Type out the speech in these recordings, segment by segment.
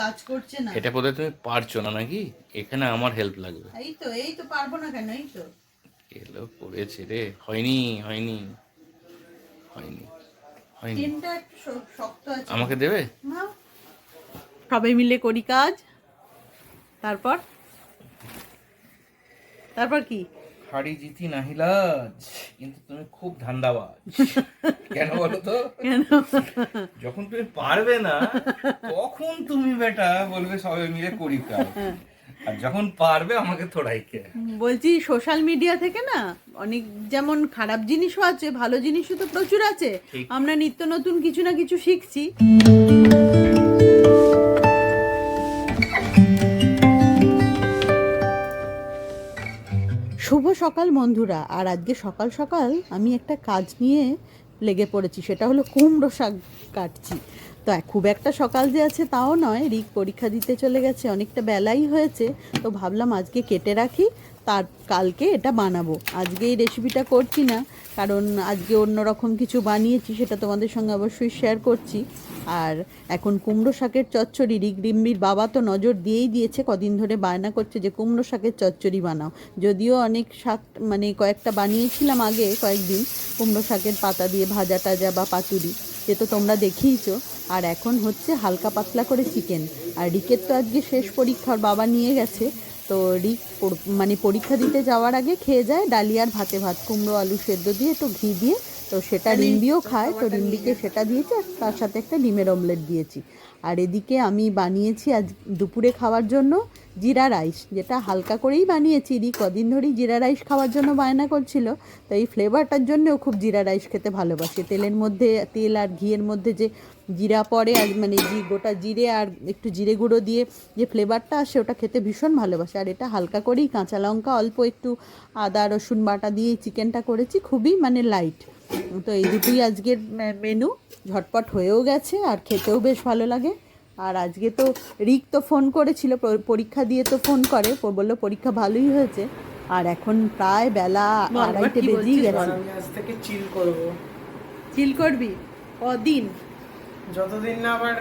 কাজ করছে না। এটা বোধহয় তুমি পারছ না নাকি? এখানে আমার হেল্প লাগবে। এই তো এই তো পারব না কেন? এই তো। এলো পড়েছে রে। হয়নি হয়নি হয়নি হয়নি। টেনটা একটু শক্ত আছে। আমাকে দেবে? নাও। সবাই মিলে করি কাজ। তারপর? তারপর কি? হাড়ি জিতি নাহিলাজ। কিন্তু তুমি খুব ধান্দাবাজ। কেন বলো তো? যখন তুমি পারবে না তখন তুমি বেটা বলবে সবাই মিলে করি কাজ। আর যখন পারবে আমাকে থোড়াইকে বলছি সোশ্যাল মিডিয়া থেকে না অনেক যেমন খারাপ জিনিসও আছে ভালো জিনিসও তো প্রচুর আছে। আমরা নিত্য নতুন কিছু না কিছু শিখছি। শুভ সকাল বন্ধুরা। আর আজকে সকাল সকাল আমি একটা কাজ নিয়ে লেগে পড়েছি, সেটা হলো কুমড়ো শাক কাটছি। তো খুব একটা সকাল যে আছে তাও নয়, রিক পরীক্ষা দিতে চলে গেছে, অনেকটা বেলাই হয়েছে, তো ভাবলাম আজকে কেটে রাখি, তার কালকে এটা বানাবো। আজকে এই রেসিপিটা করছি না, কারণ আজকে অন্যরকম কিছু বানিয়েছি, সেটা তোমাদের সঙ্গে অবশ্যই শেয়ার করছি। আর এখন কুমড়ো শাকের চচ্চড়ি, রিক রিম্বির বাবা তো নজর দিয়েই দিয়েছে, কদিন ধরে বায়না করছে যে কুমড়ো শাকের চচ্চড়ি বানাও। যদিও অনেক শাক মানে কয়েকটা বানিয়েছিলাম আগে, কয়েকদিন, কুমড়ো শাকের পাতা দিয়ে ভাজা টাজা বা পাতুরি। সে তো তোমরা দেখেইছো আর এখন হচ্ছে হালকা পাতলা করে চিকেন আর রিকের তো আজকে শেষ পরীক্ষার বাবা নিয়ে গেছে। তো রিক মানে পরীক্ষা দিতে যাওয়ার আগে খেয়ে যায় ডালিয়ার ভাতে ভাত, কুমড়ো, আলু সেদ্ধ দিয়ে একটু ঘি দিয়ে তো সেটা রিম্বিও খায় তো রিম্বিকে সেটা দিয়েছি আর তার সাথে একটা ডিমের অমলেট দিয়েছি। আর এদিকে আমি বানিয়েছি আজ দুপুরে খাওয়ার জন্য জিরা রাইস যেটা হালকা করেই বানিয়েছি। রি কদিন ধরেই জিরা রাইস খাওয়ার জন্য বায়না করছিল তো এই ফ্লেভারটার জন্যও খুব জিরা রাইস খেতে ভালোবাসে। তেলের মধ্যে তেল আর ঘিয়ের মধ্যে যে জিরা পড়ে আর মানে জি গোটা জিরে আর একটু জিরে গুঁড়ো দিয়ে যে ফ্লেভারটা আসে ওটা খেতে ভীষণ ভালোবাসে। আর এটা হালকা করেই কাঁচা লঙ্কা অল্প একটু আদা রসুন বাটা দিয়ে চিকেনটা করেছি খুবই মানে লাইট তো এই দুটোই আজকের মেনু ঝটপট হয়েও গেছে আর খেতেও বেশ ভালো লাগে। আর আজকে তো রিক তো ফোন করেছিল পরীক্ষা দিয়ে তো ফোন করে বলল পরীক্ষা ভালোই হয়েছে। আর এখন প্রায় বেলা আড়াইটে বেজেই গেছে। আজ থেকে চিল করব। চিল করবি? কদিন? যতদিন না আবার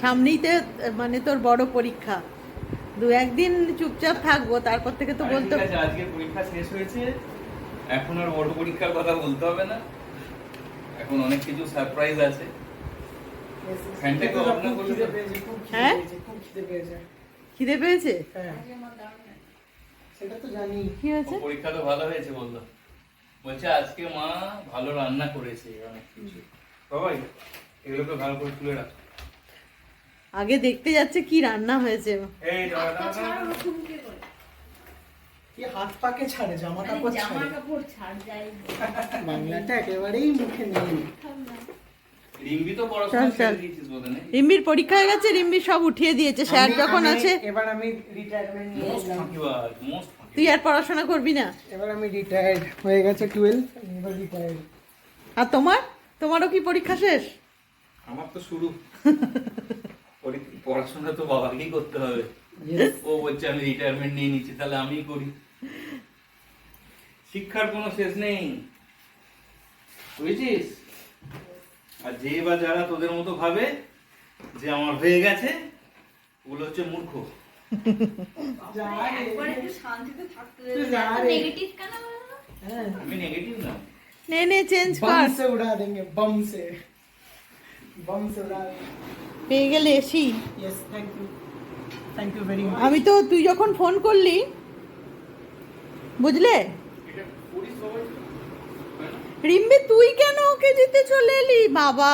সামনেই তো মানে তোর বড় পরীক্ষা। দু একদিন চুপচাপ থাকব তারপর থেকে তো বলতো আজকে পরীক্ষা শেষ হয়েছে। এখন আর বড় পরীক্ষার কথা বলতে হবে না। এখন অনেক কিছু সারপ্রাইজ আছে। হ্যাঁ? খিদে পেয়েছে। হ্যাঁ। সেটা তো জানি। কি হয়েছে? পরীক্ষা তো ভালো হয়েছে বলল। বলছে আজকে মা ভালো রান্না করেছে অনেক কিছু। বাবাই এগুলোকে ভালো করে তুলে রাখ। আগে দেখতে যাচ্ছে কি রান্না হয়েছে। এই দাঁড়া, দাঁড়া, দাঁড়া। কি হাত পাকে ছাড়ে জামা কাপড় জামা কাপড় ছাড় যাই বাংলাটা একেবারেই মুখে নেই। রিম্বি তো পড়াশোনা চল, চল। ছেড়ে দিয়েছিস বোধ হয় রিম্বির পরীক্ষা হয়ে গেছে রিম্বি সব উঠিয়ে দিয়েছে। স্যার যখন আছে এবার আমি রিটায়ারমেন্ট তুই আর পড়াশোনা করবি না। এবার আমি রিটায়ার্ড হয়ে গেছে টুয়েলভ এবার রিটায়ার্ড আর তোমার? তোমারও কি পরীক্ষা শেষ? আমার তো শুরু। পড়াশোনা তো বাবাকেই করতে হবে। ও বলছে আমি রিটায়ারমেন্ট নিয়ে নিচ্ছি তাহলে আমিই করি শিক্ষার কোনো শেষ নেই। বুঝেছিস? আর যে বা যারা তোদের মতো ভাবে যে আমার হয়ে গেছে ওগুলো হচ্ছে মূর্খ? হ্যাঁ আমি নেগেটিভ না নে নে চেঞ্জ কর बम से उड़ा देंगे बम से बम से उड़ा देंगे পেয়ে গেলে AC yes thank you thank you very much আমি তো তুই যখন ফোন করলি বুঝলে এটা করিস সবাই রিম্বি তুই কেন ওকে দিতে চলে এলি বাবা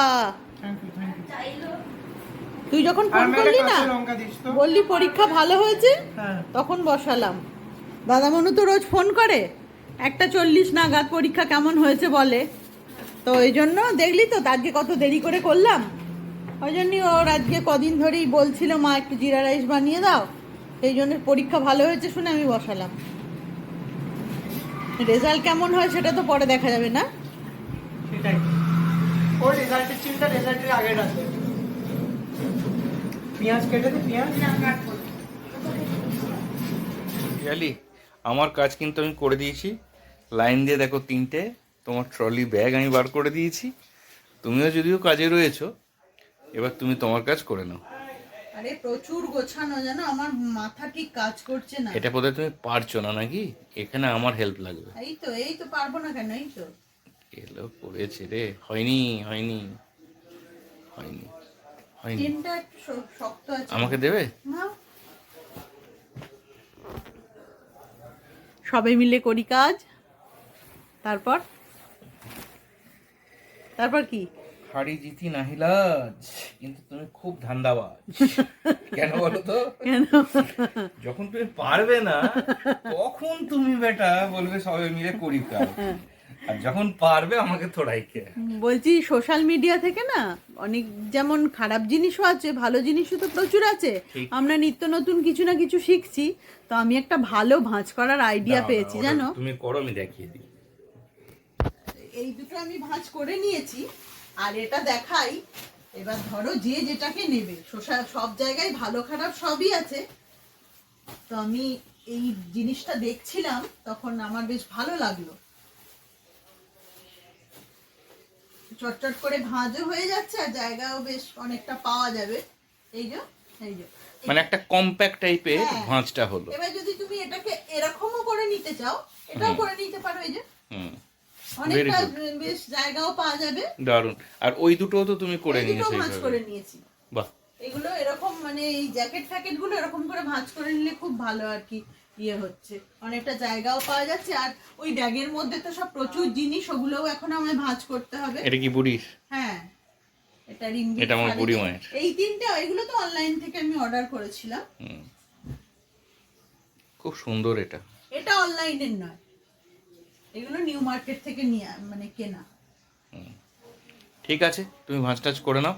थैंक यू थैंक यू চাইলো তুই যখন আর ফোন মেরে করলি না কাছে লঙ্কা দিস তো বললি পরীক্ষা ভালো হয়েছে হ্যাঁ তখন বসালাম দাদা মনু তো রোজ ফোন করে একটা চল্লিশ নাগাদ পরীক্ষা কেমন হয়েছে বলে। তো এই জন্য দেখলি তো আজকে কত দেরি করে করলাম। ওই জন্যই ওর আজকে কদিন ধরেই বলছিল মা একটু জিরা রাইস বানিয়ে দাও। সেই জন্য পরীক্ষা ভালো হয়েছে শুনে আমি বসালাম। রেজাল্ট কেমন হয় সেটা তো পরে দেখা যাবে না। সেটাই। ওর রেজাল্টের চিন্তা রেজাল্টের আগে রাখবে পেঁয়াজ কেটে দে পেঁয়াজ। আমার কাজ কিন্তু আমি করে দিয়েছি। লাইন দিয়ে দেখো তিনটে তোমার ট্রলি ব্যাগ আমি বার করে দিয়েছি। তুমিও যদিও কাজে রয়েছো এবার তুমি তোমার কাজ করে নাও। আরে প্রচুর গোছানো জানো? আমার মাথা ঠিক কাজ করছে না। এটা বোধহয় তুমি পারছ না নাকি? এখানে আমার হেল্প লাগবে। এই তো এই তো পারব না কেন? এই তো। এলো করেছে রে। হয়নি হয়নি হয়নি হয়নি। শক্ত আছে। আমাকে দেবে? নাও। সবাই মিলে করি কাজ। তারপর? তারপর কি? হাড়ি জিতি নাহিলাজ কিন্তু তুমি খুব ধান্দাবাজ। কেন বলো তো? কেন? যখন তুমি পারবে না তখন তুমি বেটা বলবে সবাই মিলে করি কাজ। আর যখন পারবে আমাকে থোড়াইকে বলছি সোশ্যাল মিডিয়া থেকে না অনেক যেমন খারাপ জিনিসও আছে ভালো জিনিসও তো প্রচুর আছে। আমরা নিত্য নতুন কিছু না কিছু শিখছি তো আমি একটা ভালো ভাঁজ করার আইডিয়া পেয়েছি জানো? তুমি করো আমি দেখিয়ে দিই। এই দুটো আমি ভাঁজ করে নিয়েছি আর এটা দেখাই। এবার ধরো যে যেটাকে নেবে সোশ্যাল সব জায়গায় ভালো খারাপ সবই আছে। তো আমি এই জিনিসটা দেখছিলাম তখন আমার বেশ ভালো লাগল। চটচট করে ভাঁজও হয়ে যাচ্ছে আর জায়গাও বেশ অনেকটা পাওয়া যাবে। এই যে এই যে। মানে একটা কম্প্যাক্ট টাইপের। ভাঁজটা হলো। এবার যদি তুমি এটাকে এরকমও করে নিতে চাও এটাও করে নিতে পারো এই যে। হুম। অনেকটা good. বেশ জায়গাও পাওয়া যাবে। দারুণ। আর ওই দুটোও তো তুমি করে নিয়েছো ভাঁজ করে নিয়েছি। বাহ। এগুলো এরকম মানে এই জ্যাকেট ফ্যাকেটগুলো এরকম করে ভাঁজ করে নিলে খুব ভালো আর কি ইয়ে হচ্ছে। অনেকটা জায়গাও পাওয়া যাচ্ছে। আর ওই ব্যাগের মধ্যে তো সব প্রচুর জিনিস ওগুলোও এখন আমায় ভাঁজ করতে হবে। এটা কি বুড়ির? হ্যাঁ। এটা রিম্বি এটা আমার বুড়ি মায়ের। এই তিনটে এগুলো তো অনলাইন থেকে আমি অর্ডার করেছিলাম। খুব সুন্দর এটা। এটা অনলাইনের নয়। এগুলো নিউ মার্কেট থেকে নিয়ে মানে কেনা। ঠিক আছে তুমি ভাঁজ টাজ করে নাও।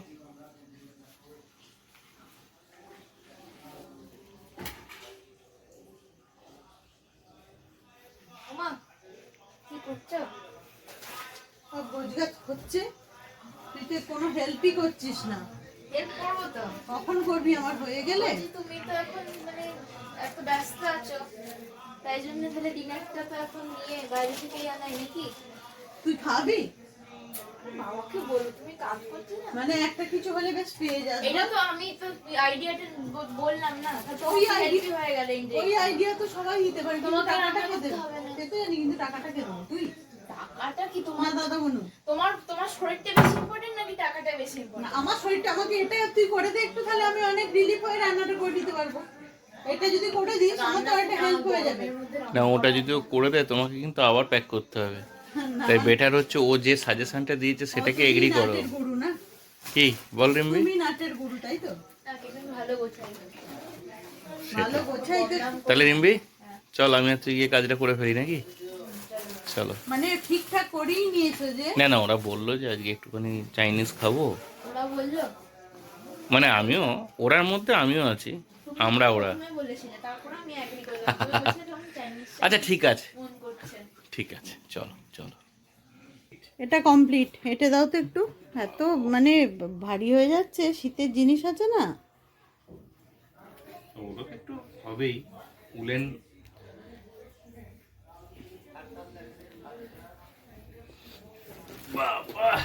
হচ্ছে তুই তো কোনো হেল্পই করছিস না। হেল্প করব তো? কখন করবি আমার হয়ে গেলে? তুমি তো এখন মানে এত ব্যস্ত আছো। তাই জন্য তাহলে ডিনারটা তো এখন নিয়ে বাইরে থেকেই আনাই নাকি? তুই খাবি? বলো তুমি কাজ করছ না? মানে একটা কিছু হলে বেশ পেয়ে যাবে। এটা তো আমি তো আইডিয়াটা বললাম না। ওই idea- হয়ে গেল ওই আইডিয়া তো সবাই দিতে পারে তোমাকে টাকাটা কে দেবে? জানি কিন্তু টাকাটা কে দেবে? তুই? টাকাটা কি তোমার? তোমার দাদা বনু তোমার তোমার শরীরটা বেশি ইম্পর্টেন্ট নাকি টাকাটা বেশি ইম্পর্টেন্ট আমার শরীরটা আমাকে এটা তুই করে দে একটু তাহলে আমি অনেক রিলিফ হয়ে রান্নাটা করে দিতে পারব। এটা যদি করে দিস আমার তো একটা হেল্প হয়ে যাবে। না ওটা যদি ও করে দেয় তোমাকে কিন্তু আবার প্যাক করতে হবে। তাই বেটার হচ্ছে ও যে সাজেশনটা দিয়েছে সেটাকে এগ্রি করো। কি? বল রিম্বি তুমি নাটের গুরু তাই তো? ভালো গোছাই ভালো গোছাইতে তাহলে রিম্বি চল আমি আর তুই গিয়ে কাজটা করে ফেলি নাকি? চলো। মানে ঠিকঠাক করেই নিয়েছো যে? না না ওরা বলল যে আজকে একটুখানি চাইনিজ খাব। ওরা বলল? মানে আমিও ওরার মধ্যে আমিও আছি। আমরা ওরা। আচ্ছা ঠিক আছে। ঠিক আছে চলো চলো। এটা কমপ্লিট হেঁটে দাও তো একটু। এত মানে ভারী হয়ে যাচ্ছে শীতের জিনিস আছে না। ওটা একটু হবেই। উলেন। বাবা।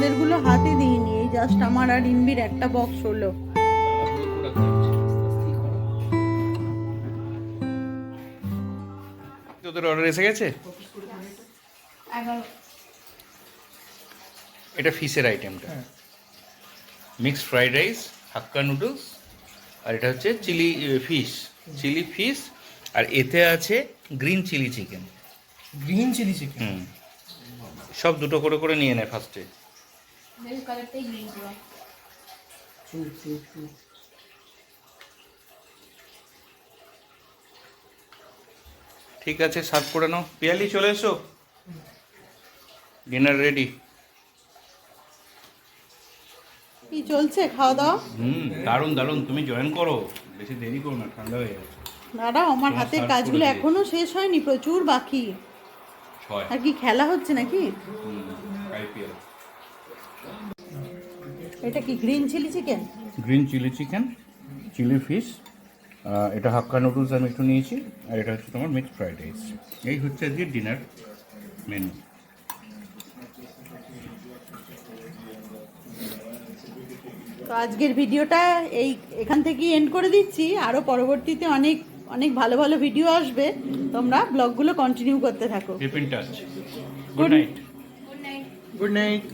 এখনও তোমাদেরগুলো হাতে দিইনি এই জাস্ট আমার আর ইনবির একটা বক্স হলো। তোদের অর্ডার এসে গেছে? এটা ফিশের আইটেমটা mixed fried rice Hakka noodles আর এটা হচ্ছে চিলি ফিশ চিলি ফিশ আর এতে আছে green chilli chicken green chilli chicken hmm. সব দুটো করে করে নিয়ে নেয় ফার্স্টে কালারটাই গ্রিন পুরো ঠিক আছে সার্ভ করে নাও। পিয়ালি চলে এসো। ডিনার রেডি কি চলছে খাওয়া দাওয়া? হুম দারুণ দারুণ। তুমি জয়েন করো। বেশি দেরি করো না ঠান্ডা হয়ে যাচ্ছে দাঁড়াও আমার হাতের কাজগুলো এখনও শেষ হয়নি প্রচুর বাকি। ছয়। আর কি খেলা হচ্ছে নাকি? আইপিএল। এটা কি green chilli chicken? Green chilli chicken chilli fish এটা হাক্কা নুডলস আমি একটু নিয়েছি আর এটা হচ্ছে তোমার মিক্সড ফ্রাইড রাইস। এই হচ্ছে আজকে ডিনার মেনু। তো আজকের ভিডিওটা এই এখান থেকেই এন্ড করে দিচ্ছি। আরও পরবর্তীতে অনেক অনেক ভালো ভালো ভিডিও আসবে। তোমরা ব্লগগুলো কন্টিনিউ করতে থাকো। Good night good night good night